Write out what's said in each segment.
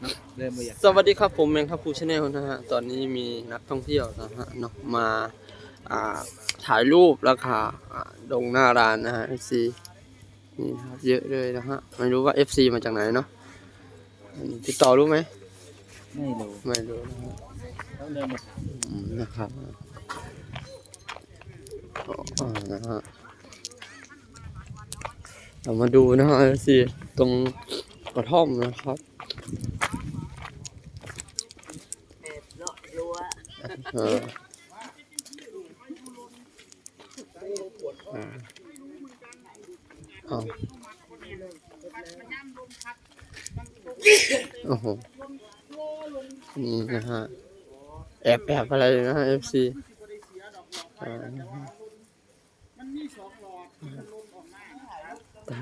เนาะเริ่มมาอยากสวัสดีครับผมแมงครับภูชาแนลนะฮะตอนนี้มีนักท่องเที่ยวนะฮะเนาะมาอ่าถ่ายรูปแล้วค่ะอ่าดงหน้าร้านนะฮะ FC นี่นะครับเยอะเลยนะฮะไม่รู้ว่า FC มาจากไหนเนาะอืมติดต่อรู้ไหมไม่รู้ไม่รู้นะฮะต้องเดินมาถามอืมนะครับอ่านะฮะเรามาดูนะฮะ FC ตรงกระท่อมนะครับ แอบเลาะรั้ว เอออ่าเอาโอ้โห นี่นะฮะ แอบแอบอะไรนะฮะ FC อ่าตา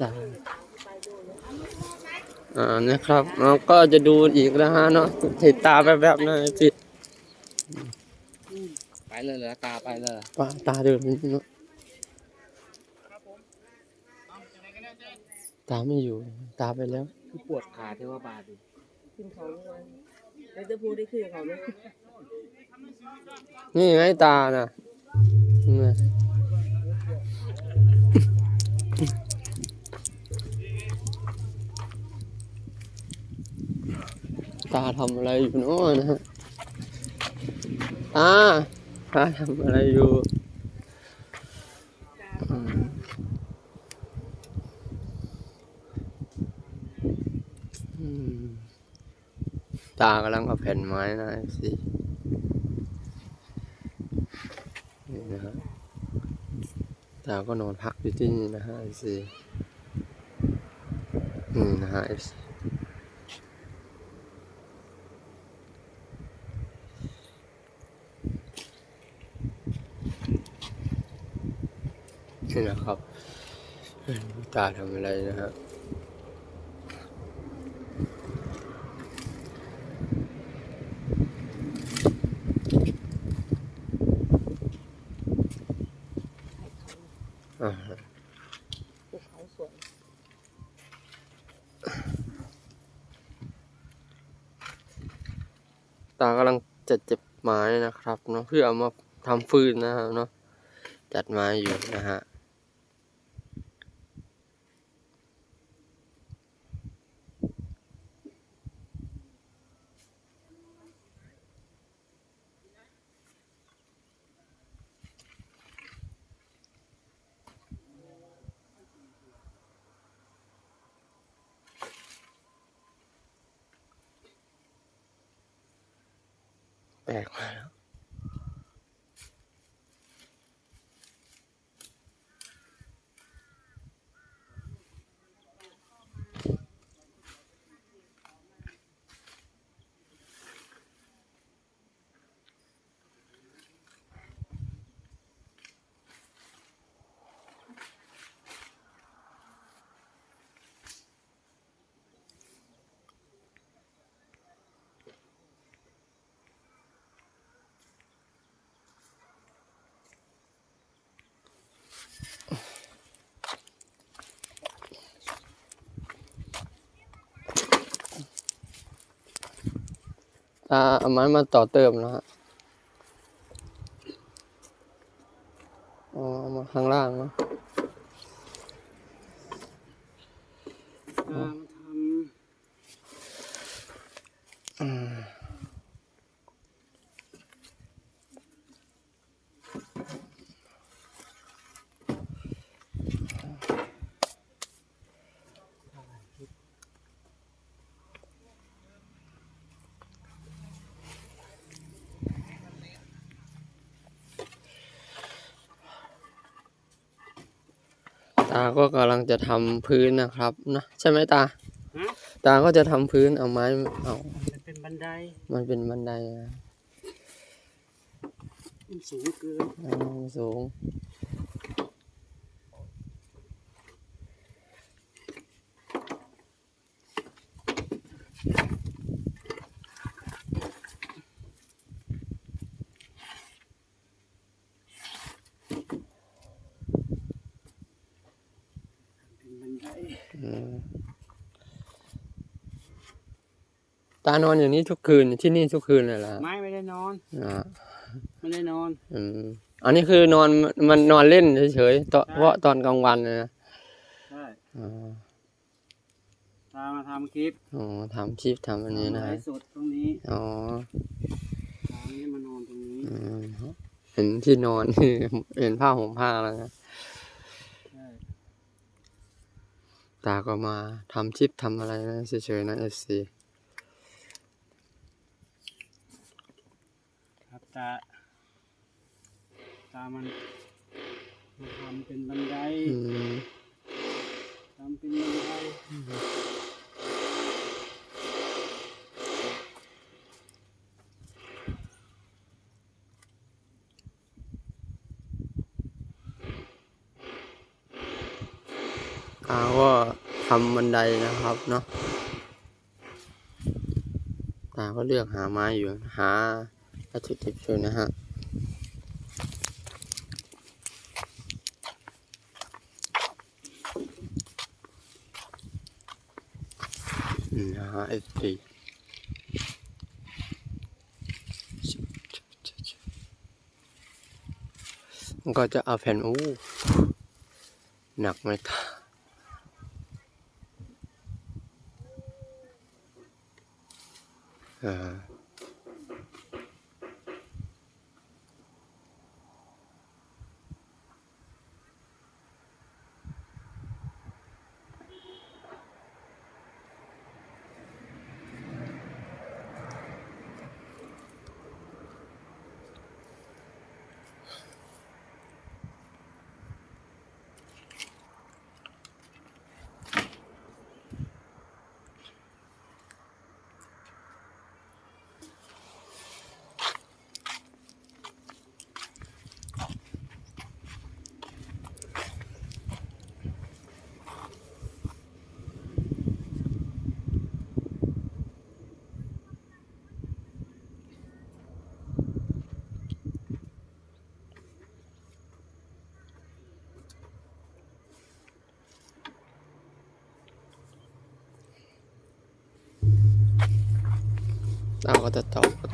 ตา อ่านะครับเราก็จะดูอีกนะฮะเนาะติดตาแบบแบบๆนะ FC ไปเลยเหรอตาไปเลยเหรอปาตาเดิมนี่เนาะตาไม่อยู่ ตาไปแล้ว คือปวดขาเทวบาลดิขึ้นเขาเมื่อวานแล้วจะพูดได้ขึ้นเขาไหมนี่ไงตาน่ะ ทำอะไรอยู่เนาะนะฮะตาตาทำอะไรอยู่ตากำลังเอาแผ่นไม้นะสินี่นะฮะตาก็นอนพักอยู่ที่นี่นะฮะไอซีนี่นะฮะไอซี นี่นะครับตาทำอะไรนะฮะอ่าภูเขาสวยตากำลังจัดเจ็บไม้นะครับเนาะเพื่อเอามาทำฟืนนะครับเนาะจัดไม้อยู่นะฮะ แปลกาเอาไม้มาต่อเติมนะฮะอ๋อเอามาข้างล่างเนาะาก็กำลังจะทำพื้นนะครับนะใช่ไหมตาำฮะตาก็จะทำพื้นเอาไม้เอามันเป็นบันไดมันเป็นบันไดนะมันสูงเกินอ๋อสูงเป็นบันได อืม ตานอนอย่างนี้ทุกคืนที่นี่ทุกคืนเลยเหรอฮะไม่ไม่ได้นอนอ่าไม่ได้นอนอืมอันนี้คือนอนมันนอนเล่นเฉยๆตอนเพราะตอนกลางวันนะใช่อ๋อตามมาทำคลิปอ๋อทำชีพทำอันนี้นะไลฮะฟ์สดตรงนี้อ๋อตามนี้มานอนตรงนี้อืมเห็นที่นอนเห็นผ้าห่มผ้าแล้วนะใช่ตาก็มาทำชิปทำอะไรนะเฉยๆนะเอฟซี ครับ ตา ตามันมันทำเป็นบันไดอืมทำเป็นบันไดตาก็ทำบันไดนะครับเนาะตาก็เลือกหาไม้อยู่ หาัตถุดิช่วยนะฮะนะฮะเอฟดีก็จะเอาแผ่นอู้หนักไหมตาเออเรา ก็จะตอกปร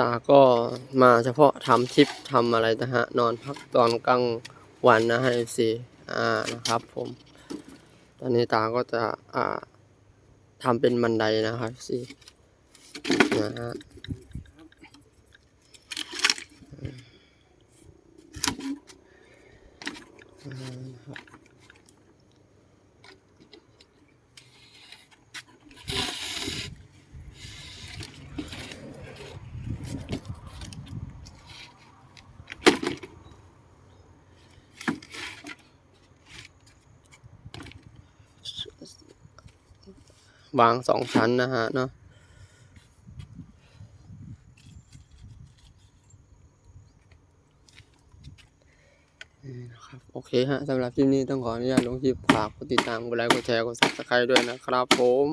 ตาก็มาเฉพาะทำทิปทำอะไรนะฮะ นอนพักตอนกลางวันนะฮะสิอ่านะครับผม ตอนนี้ตาก็จะอ่าทำเป็นบันไดนะครับสินะฮะ วางสองชั้นนะฮะเนาะนะครับโอเคฮะสำหรับคลิปนี้ต้องขออนุญาตลงคลิปฝากกดติดตามกดไลค์กดแชร์กดซับสไครต์ด้วยนะครับผม